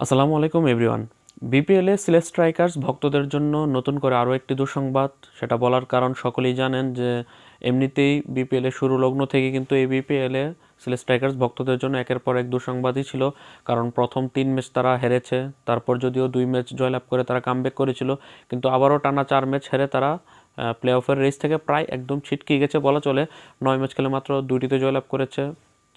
আসসালামু আলাইকুম, এভরিওয়ান। বিপিএলে সিলেট স্ট্রাইকার্স ভক্তদের জন্য নতুন করে আরও একটি দুঃসংবাদ। সেটা বলার কারণ সকলেই জানেন যে এমনিতেই বিপিএলে শুরু লগ্ন থেকে কিন্তু এই বিপিএলে সিলেট স্ট্রাইকার্স ভক্তদের জন্য একের পর এক দুঃসংবাদই ছিল। কারণ প্রথম তিন ম্যাচ তারা হেরেছে, তারপর যদিও দুই ম্যাচ জয়লাভ করে তারা কামব্যাক করেছিল, কিন্তু আবারও টানা চার ম্যাচ হেরে তারা প্লে অফের রেস থেকে প্রায় একদম ছিটকে গেছে বলা চলে। নয় ম্যাচ খেলে মাত্র দুইটিতে জয়লাভ করেছে।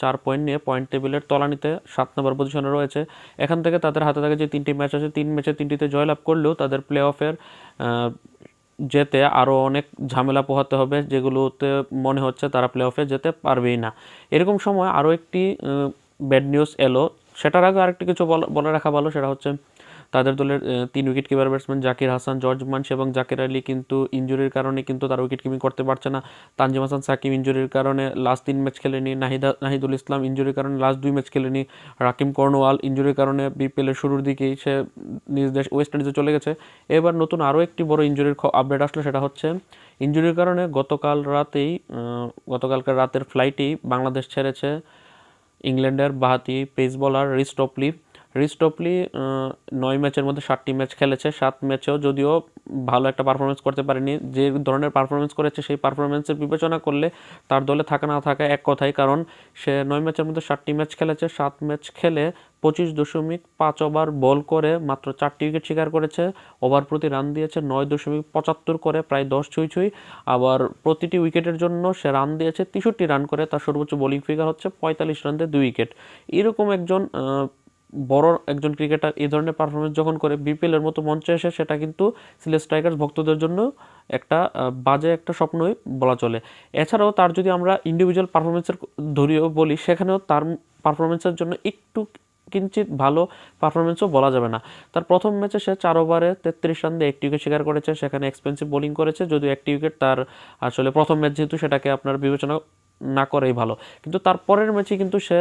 চার পয়েন্ট নিয়ে পয়েন্ট টেবিলের তলানিতে সাত নম্বর পজিশনে রয়েছে। এখান থেকে তাদের হাতে থাকে যে তিনটি ম্যাচ আছে, তিন ম্যাচে তিনটিতে জয়লাভ করলেও তাদের প্লে অফের যেতে আরও অনেক ঝামেলা পোহাতে হবে, যেগুলোতে মনে হচ্ছে তারা প্লে অফে যেতে পারবেই না। এরকম সময় আরও একটি ব্যাড নিউজ এলো। সেটার আগে আরেকটি কিছু বলে রাখা ভালো, সেটা হচ্ছে তাদের দলের তিন wicket keeper batsman Zakir Hasan, George Munsey এবং জাকির আলী কিন্তু ইঞ্জুরির কারণে কিন্তু তারা উইকেট কিপিং করতে পারছে না। তানজিম হাসান সাকিম ইঞ্জুরির কারণে লাস্ট তিন ম্যাচ খেলেনি। নাহিদা, নাহিদুল ইসলাম ইঞ্জুরির কারণে লাস্ট দুই ম্যাচ খেলেনি। রাকিম কর্নওয়াল ইঞ্জুরির কারণে বিপিএলের শুরুর দিকেই সে নিজ দেশ ওয়েস্ট ইন্ডিজে চলে গেছে। এবার নতুন আরও একটি বড় ইঞ্জুরির আপডেট আসলো, সেটা হচ্ছে ইঞ্জুরির কারণে গতকাল রাতেই গতকালকার রাতের ফ্লাইটেই বাংলাদেশ ছেড়েছে ইংল্যান্ডের বাহাতি পেস বলার রিস্টপলি রিস্টপলি নয় ম্যাচের মধ্যে সাতটি ম্যাচ খেলেছে। সাত ম্যাচেও যদিও ভালো একটা পারফরমেন্স করতে পারেনি, যে ধরনের পারফরমেন্স করেছে সেই পারফরমেন্সের বিবেচনা করলে তার দলে থাকা না থাকা এক কথাই, কারণ সে নয় ম্যাচের মধ্যে সাতটি ম্যাচ খেলেছে। সাত ম্যাচ খেলে পঁচিশ দশমিক পাঁচ ওভার বল করে মাত্র চারটি উইকেট শিকার করেছে। ওভার প্রতি রান দিয়েছে নয় দশমিক পঁচাত্তর করে, প্রায় দশ ছুঁই ছুঁই। আবার প্রতিটি উইকেটের জন্য সে রান দিয়েছে তেষট্টি রান করে। তার সর্বোচ্চ বোলিং ফিগার হচ্ছে পঁয়তাল্লিশ রান দিয়ে দুই উইকেট। এরকম একজন বড় একজন ক্রিকেটার এই ধরনের পারফরমেন্স যখন করে বিপিএলের মতো মঞ্চে এসে সেটা কিন্তু সিলেট স্ট্রাইকার্স ভক্তদের জন্য একটা বাজে একটা স্বপ্নই বলা চলে। এছাড়াও তার যদি আমরা ইন্ডিভিজুয়াল পারফরমেন্সের ধরিও বলি, সেখানেও তার পারফরমেন্সের জন্য একটু কিঞ্চিত ভালো পারফরমেন্সও বলা যাবে না। তার প্রথম ম্যাচে সে চার ওভারে তেত্রিশ রান দিয়ে একটি উইকেট শিকার করেছে, সেখানে এক্সপেন্সিভ বোলিং করেছে, যদিও একটি উইকেট তার আসলে প্রথম ম্যাচ যেহেতু সেটাকে আপনার বিবেচনা না করেই ভালো। কিন্তু তার পরের ম্যাচে কিন্তু সে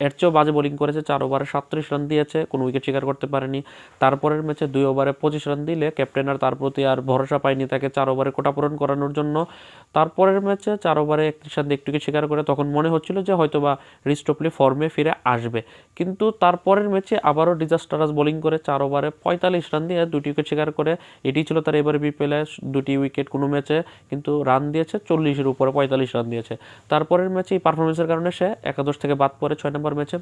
এর চেয়েও বাজে বোলিং করেছে, চার ওভারে সাতত্রিশ রান দিয়েছে, কোনো উইকেট শিকার করতে পারেনি। তারপরের ম্যাচে দুই ওভারে পঁচিশ রান দিলে ক্যাপ্টেন আর তার প্রতি আর ভরসা পায়নি তাকে চার ওভারে কোটা পূরণ করানোর জন্য। তারপরের ম্যাচে চার ওভারে একত্রিশ রান দিয়ে একটু শিকার করে তখন মনে হচ্ছিল যে হয়তো বা রিস্টপলি ফর্মে ফিরে আসবে। কিন্তু তারপরের ম্যাচে আবারও ডিজাস্টারাস বোলিং করে চার ওভারে পঁয়তাল্লিশ রান দিয়ে দুটি উইকেট শিকার করে। এটি ছিল তার এবারে বিপিএলে দুটি উইকেট কোনো ম্যাচে কিন্তু রান দিয়েছে চল্লিশের উপরে পঁয়তাল্লিশ রান দিয়েছে। তারপরের ম্যাচে এই পারফরমেন্সের কারণে সে একাদশ থেকে বাদ পড়ে, ছয় নম্বর ম্যাচে।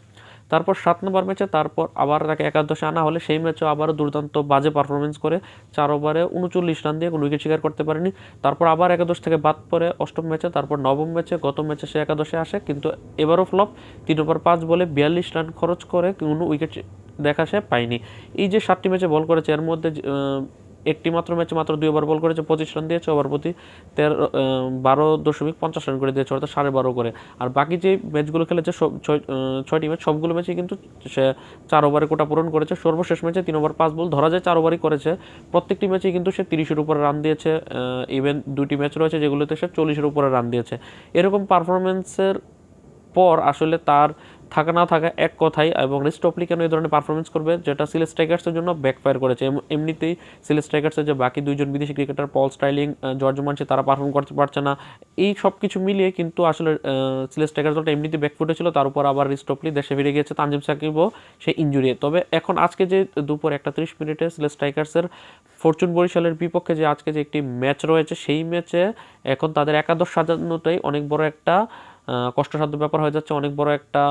তারপর সাত নম্বর ম্যাচে তারপর আবার তাকে একাদশে আনা হলে সেই ম্যাচেও আবারও দুর্দান্ত বাজে পারফরমেন্স করে চার ওভারে উনচল্লিশ রান দিয়ে কোনো উইকেট শিকার করতে পারেনি। তারপর আবার একাদশ থেকে বাদ পড়ে অষ্টম ম্যাচে, তারপর নবম ম্যাচে গত ম্যাচে সে একাদশে আসে, কিন্তু এবারও ফ্লপ তিন ওভার পাঁচ বলে বিয়াল্লিশ রান খরচ করে কোনো উইকেট দেখা সে পায়নি। এই যে সাতটি ম্যাচে বল করেছে, এর মধ্যে একটি মাত্র ম্যাচে মাত্র দুই ওভার বল করেছে, পঁচিশ রান দিয়েছে, ওভার প্রতি তেরো বারো দশমিক পঞ্চাশ রান করে দিয়েছে, অর্থাৎ সাড়ে বারো করে। আর বাকি যে ম্যাচগুলো খেলেছে, সব ছয়টি ম্যাচ, সবগুলো ম্যাচে কিন্তু সে চার ওভারে কোটা পূরণ করেছে। সর্বশেষ ম্যাচে তিন ওভার, পাঁচ বল ধরা যায়, চার ওভারই করেছে। প্রত্যেকটি ম্যাচে কিন্তু সে তিরিশের উপরে রান দিয়েছে ইভেন দুটি ম্যাচ রয়েছে যেগুলোতে সে চল্লিশের উপরে রান দিয়েছে। এরকম পারফরমেন্সের পর আসলে তার থাকা না থাকা এক কথাই, এবং রিস্টপলি কেন এই ধরনের পারফরমেন্স করবে? যেটা সিলেট স্ট্রাইকার্সের জন্য ব্যাকফায়ার করেছে। এমনিতেই সিলেট স্ট্রাইকার্সের যে বাকি দুইজন বিদেশি ক্রিকেটার পল স্টাইলিং জর্জ মানসি তারা পারফর্ম করতে পারছে না। এই সব কিছু মিলিয়ে কিন্তু আসলে সিলেট স্ট্রাইকার্স দলটা এমনিতে ব্যাকফুটে ছিল। তার উপর আবার রিস্টপলি দেশে ফিরে গিয়েছে তানজিম সাকিবও সে ইঞ্জুরি তবে এখন আজকে যে দুপুর একটা ত্রিশ মিনিটে সিলেট স্ট্রাইকার্সের ফরচুন বরিশালের বিপক্ষে যে আজকে যে একটি ম্যাচ রয়েছে, সেই ম্যাচে এখন তাদের একাদশ সাজানোটাই অনেক বড় একটা কষ্টসাধ্য ব্যাপার হয়ে যাচ্ছে, অনেক বড় একটা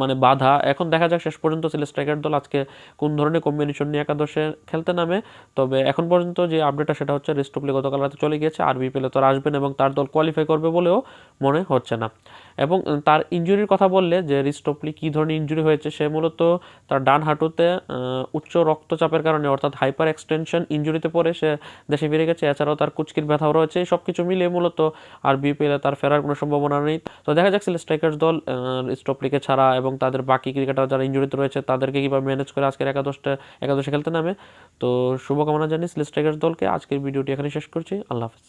মানে বাধা। এখন দেখা যাক শেষ পর্যন্ত সিলেট স্ট্রাইকার দল আজকে কোন ধরনের কম্বিনেশন নিয়ে একাদশে খেলতে নামে। তবে এখন পর্যন্ত যে আপডেটটা সেটা হচ্ছে রেস্টপ্লে গতকাল রাতে চলে গিয়েছে, আর বিপিএলে তো আসবেন এবং তার দল কোয়ালিফাই করবে বলেও মনে হচ্ছে না। এবং তার ইঞ্জুরির কথা বললে যে রিস্টপলি কী ধরনের ইঞ্জুরি হয়েছে, সে মূলত তার ডান হাঁটুতে উচ্চ রক্তচাপের কারণে অর্থাৎ হাইপার এক্সটেনশন ইঞ্জুরিতে পড়ে, সে দেশে ফিরে গেছে। এছাড়াও তার কুচকির ব্যথাও রয়েছে। সব কিছু মিলিয়ে মূলত আর বিপিএলে তার ফেরার কোনো সম্ভাবনা নেই। তো দেখা সিলেট স্ট্রাইকার্স দল স্টপলিকে ছাড়া এবং তাদের বাকি ক্রিকেটার যারা ইঞ্জুরিতে রয়েছে, তাদেরকে কীভাবে ম্যানেজ করে আজকের একাদশটা, একাদশে খেলতে নামে। তো শুভকামনা জানি সিলেট স্ট্রাইকার্স দলকে আজকের ভিডিওটি এখানে শেষ করছি। আল্লাহ হাফিজ।